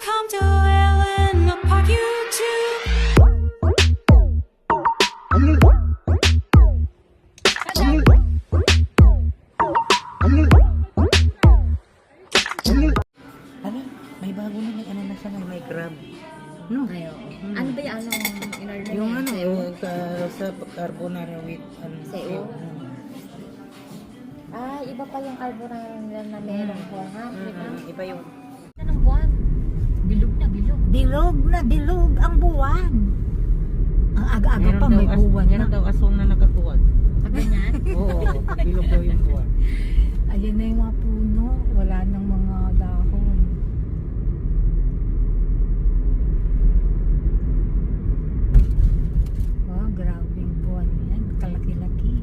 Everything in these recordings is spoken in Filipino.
Welcome to Ellen Park YouTube. Ano? May bago na may ano na siya, may, may crab. No? Ayo. Ano ba yung ano, in-order Yung ano, yung ka- sa carbonara with ano. Sayo? Mm. Ah, iba pa yung carbonara nila na meron ko, ha? Mm, mm, Iba yung Anong? Bilog na bilog. Bilog na bilog ang buwan. Ang aga-aga pa may as- buwan meron na. daw aswang na nakatuwad. Pag ganyan? Oo, bilog daw yung buwan. Ayan na yung mga puno. Wala nang mga dahon. Wow, grabe yung buwan yan. Kalaki-laki.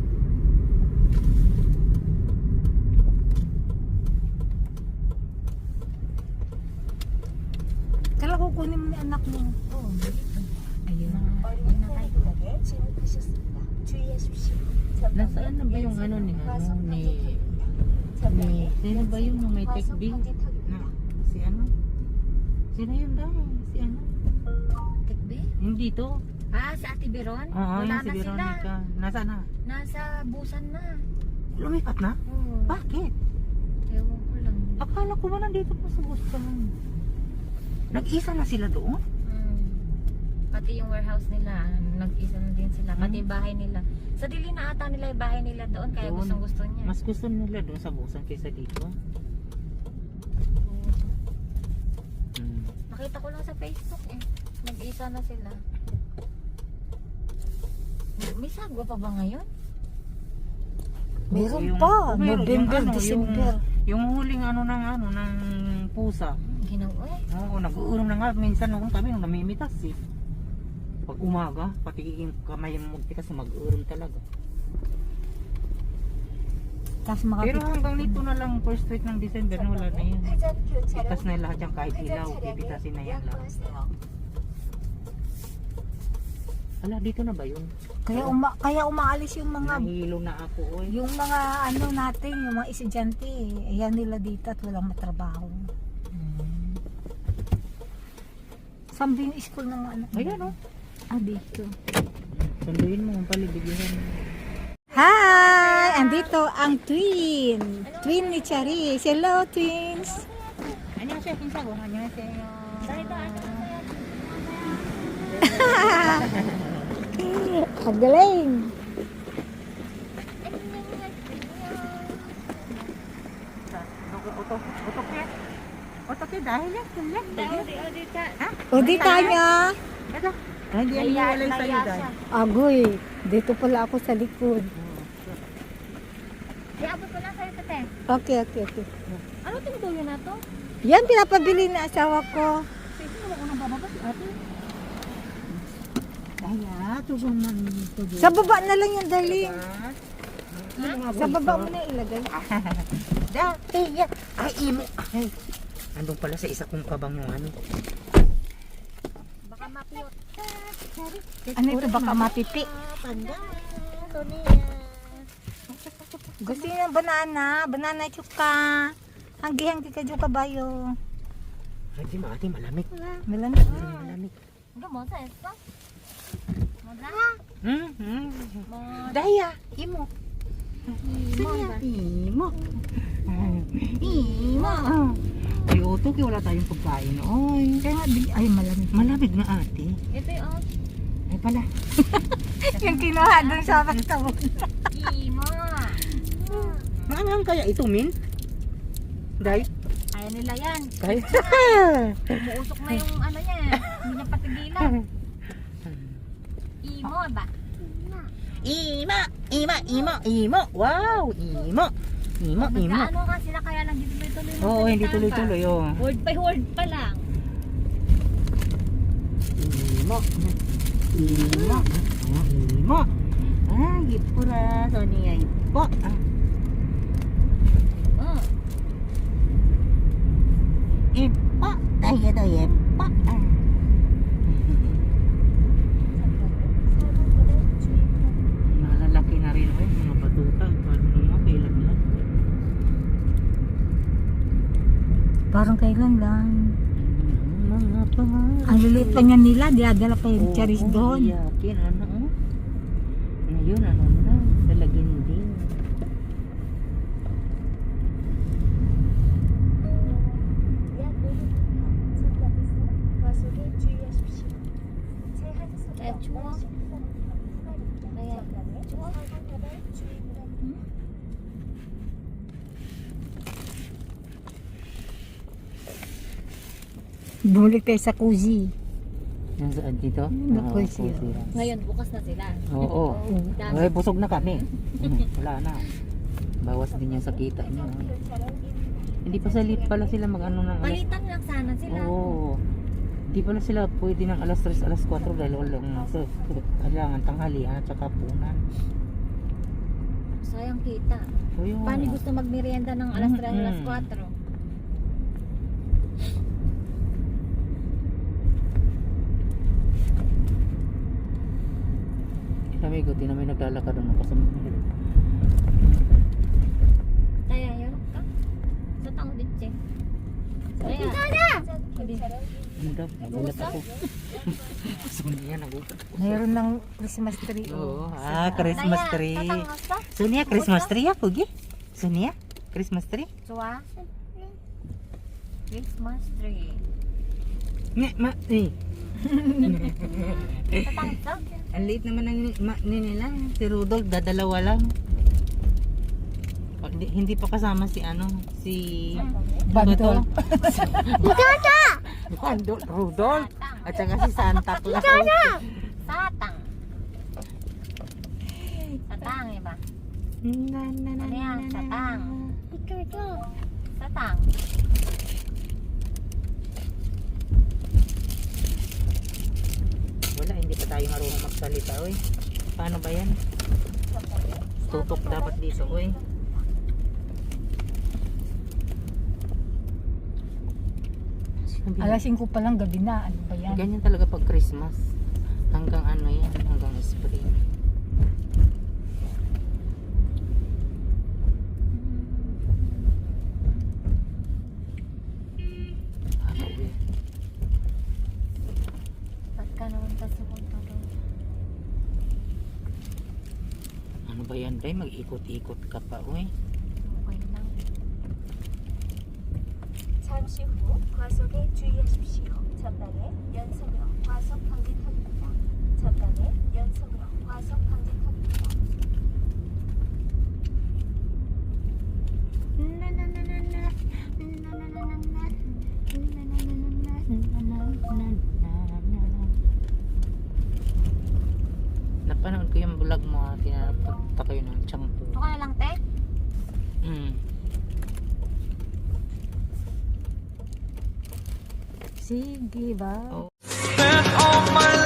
Kala kukunin mo ni anak mo. Oo. Ayun. Nasaan na ba yung ano ni ano ni ni sino ba yun yung may tech B? Na, si ano? Sino yun daw? Si ano? Tikbe? Hindi to. Ah, si Ate Beron? Oo, Wala yun si na. Veronica. Nasaan na? Nasa busan na. Lumipat na? Oo. Bakit? Ewan ko lang. Akala ko ba nandito pa sa Boston? Nag-isa na sila doon? Hmm. Pati yung warehouse nila, nag-isa na din sila. Pati yung bahay nila. Sa dili na ata nila yung bahay nila doon, kaya Doon. gustong gusto niya. Mas gusto nila doon sa Boston kaysa dito. Hmm. Nakita ko lang sa Facebook eh. Nag-isa na sila. May sagwa pa ba ngayon? Meron Yung- pa. meron, November, yung ano, December. Yung, yung huling ano ng ano ng pusa. Ginawa eh. Oo, nag-uurom na nga. Minsan noon kami nung namimitas eh. Pag umaga, pati yung kamay mo magtikas mag-uurom talaga. Tapos Pero makapit. hanggang nito na lang first week ng December na wala na yun. Pitas na lahat yung kahit ilaw, pipitasin na yan lang. Ala, dito na ba yun? Kaya, uma, kaya umaalis yung mga Nahilo na ako, oy. yung mga ano natin, yung mga estudyante, ayan nila dito at walang matrabaho. Saan ba yung school ng mga anak? Ayan, oh. Ah, dito. Sunduin mo ang paligidyan. Hi! Andito ang twin. Twin ni Charis. Hello, twins. Annyeonghaseyo, kinsago. Annyeonghaseyo. Ang galing. Otok, otok ya. Otok ya dahil ya, kuya. O, di tanya. Ito. Hindi yan iwalay sa'yo dahil. Agoy, dito pala ako sa likod. Iabot ko lang sa'yo sa te. Okay, okay, okay. Ano tinutuloy na to? Yan, pinapabili na asawa ko. Sige, wala ko nang bababa si ate. Daya, tugon man ito. Sa baba na lang yung darling. Sa baba mo na ilagay. Da, eh, ya. Ay, imo. Ay, andun pala sa isa kong kabang yung ano. Baka mapiyot. Ano ito, baka mapipi. Gusto niyo ng banana, banana chuka. Hanggi-hanggi ka dyan kabayo. Ay, di maati, malamig. Malamig. Malamig. Ano mo sa esto? Hmm, hmm. Daya, imo. Imo? Imo. Imo. Oto, kaya wala tayong pagkain. Oy, Kaya nga, di- ay malamig. malamig na ate. Ito yung Ay pala. yung kinuha dun sa restaurant. Imo. Maangang kaya ito, Min? Day? Kaya nila yan. Kaya? Umuusok na yung ano niya. Hindi niya patigilan. Imo ba? Ima! Ima! Ima! Imo! Wow! Imo! Imo! Imo! Magkaano ka sila kaya lang hindi tuloy-tuloy. Oo, hindi salita tuloy-tuloy. Oh. Word by word pa lang. Imo! Imo! Oh, imo! Ah, gipura. So, niya ipo. Ah. Oh. Ipo! Tayo daw ipo. Ah. Malalaki na rin. Ay, mga batuta. Paano mga kailan na? Parang kailan lang. Ang liliit pa niya nila, diadala pa yung Oo, charis doon. Iyakin, ano, oh. Ngayon, ano na, lalagin din. Kaya chuwa. Kaya chuwa. Bumalik tayo sa kuzi. Yung saan dito? Yung Oo, Cozy, Cozy. Ngayon, bukas na sila. Oo. Dami. Ay, busog na kami. Hmm, Wala na. Bawas din yung sa kita niyo. Hindi pa sila pala sila mag-ano ng alas. Palitan lang sana sila. Oo. Hindi pala sila pwede ng alas 3, alas 4 dahil walang so, kailangan tanghalian at saka punan. Sayang kita. So, yun. Paano gusto magmerienda ng alas 3, alas Mm-mm. 4? Kami din namin naglalakad ng kasama. Kaya yun ka? Sa tango din, Che. Kaya. Kaya! Hindi, nagulat ako. Sunya, nagulat ako. Mayroon ng Christmas tree. Oo, ah, Christmas tree. Sunya, Christmas tree ako, gi? Sunya, Christmas tree? Chua? Christmas tree. Nga, ma, eh. Tatangos ka? Ang liit naman ng ma, ni nila. Si Rudolph, dadalawa lang. Pag, di- hindi pa kasama si ano, si... Bantol. Bandol, Rudolph. At saka si Santa Claus. Satang. Satang, iba. Na, na, na, Ano yan? na, na, Satang. na. Satang. Tayo marunong magsalita, oy. Paano ba yan? Tutok dapat dito, oy. Alas 5 pa lang gabi na. Ano ba yan? Ganyan talaga pag Christmas. Hanggang ano yan, hanggang spring. Ba yan, Day? Mag-ikot-ikot ka pa, uy. Okay lang. 잠시 후 과속에 주의하십시오. 전방에 연속으로 과속 방지턱입니다. 전방에 연속으로 과속 방지턱입니다. Ko yung vlog mo, ha? Tinapunta kayo ng champo. Ito ka na lang, te? Mm. Sige ba? Oh. Spent all my